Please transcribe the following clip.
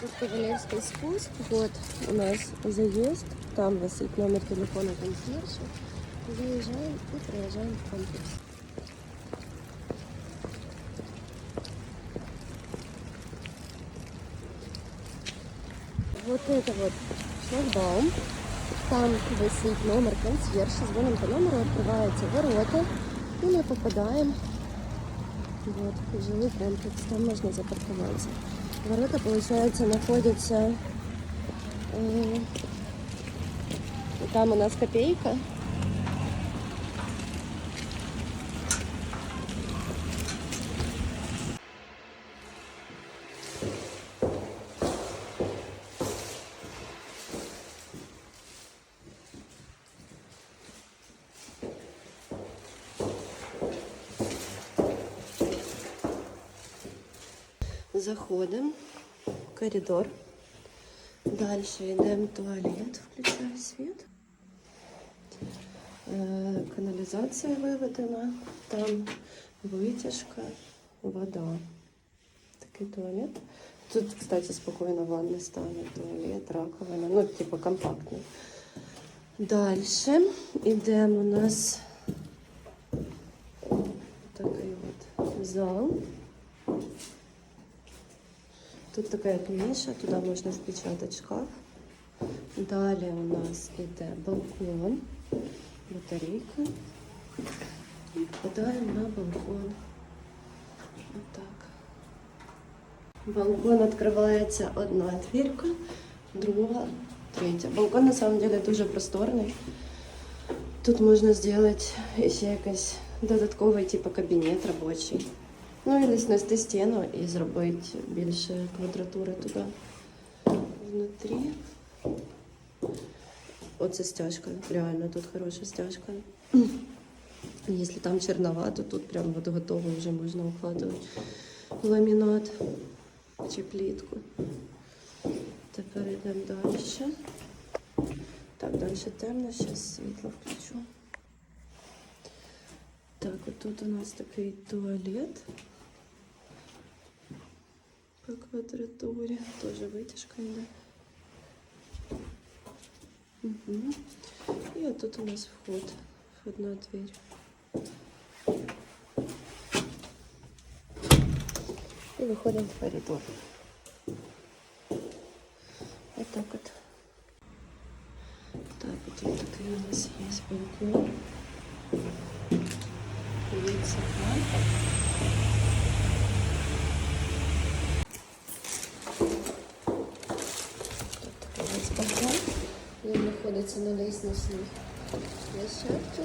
Тут Кавалерский спуск, вот у нас заезд, там висит номер телефона консьержа. Заезжаем и проезжаем в комплекс. Вот это вот шлагбаум. Там висит номер консьержа. Звоним по номеру, открываются ворота. И мы попадаем вот, в жилой комплекс. Там можно запарковаться. Ворота, получается, находятся... э, Там у нас копейка. Заходим в коридор. Дальше йдемо в туалет, включаю світ. Е, Каналізація виведена, там витяжка, вода. Такий туалет. Тут, кстати, спокійно ванна стане, туалет, раковина, ну, типу компактний. Дальше йдемо у нас такий от зал. Тут такая ниша, туда можно впечатать шкаф. Далее у нас это балкон, батарейка. И попадаем на балкон. Вот так. Балкон открывается одна дверка, друга, третя. Балкон на самом деле дуже просторний. Тут можна сделать ще якийсь додатковий типу кабінет робочий. Ну і снести стіну і зробити більше квадратури туди внутрі. Оце стяжка, реально тут хороша стяжка. Якщо там черновато, тут прям от готово вже можна укладувати ламінат чи плітку. Тепер йдемо далі. Так, далі темно, зараз світло включу. Так, от тут у нас такий туалет по квадратурі. Тоже витяжка йде. Угу. І от тут у нас вход, входна дверь. І виходимо в коридор. Вот так вот. Так, вот тут такой у нас есть балкон. Вид знаходиться на лестничній площадці.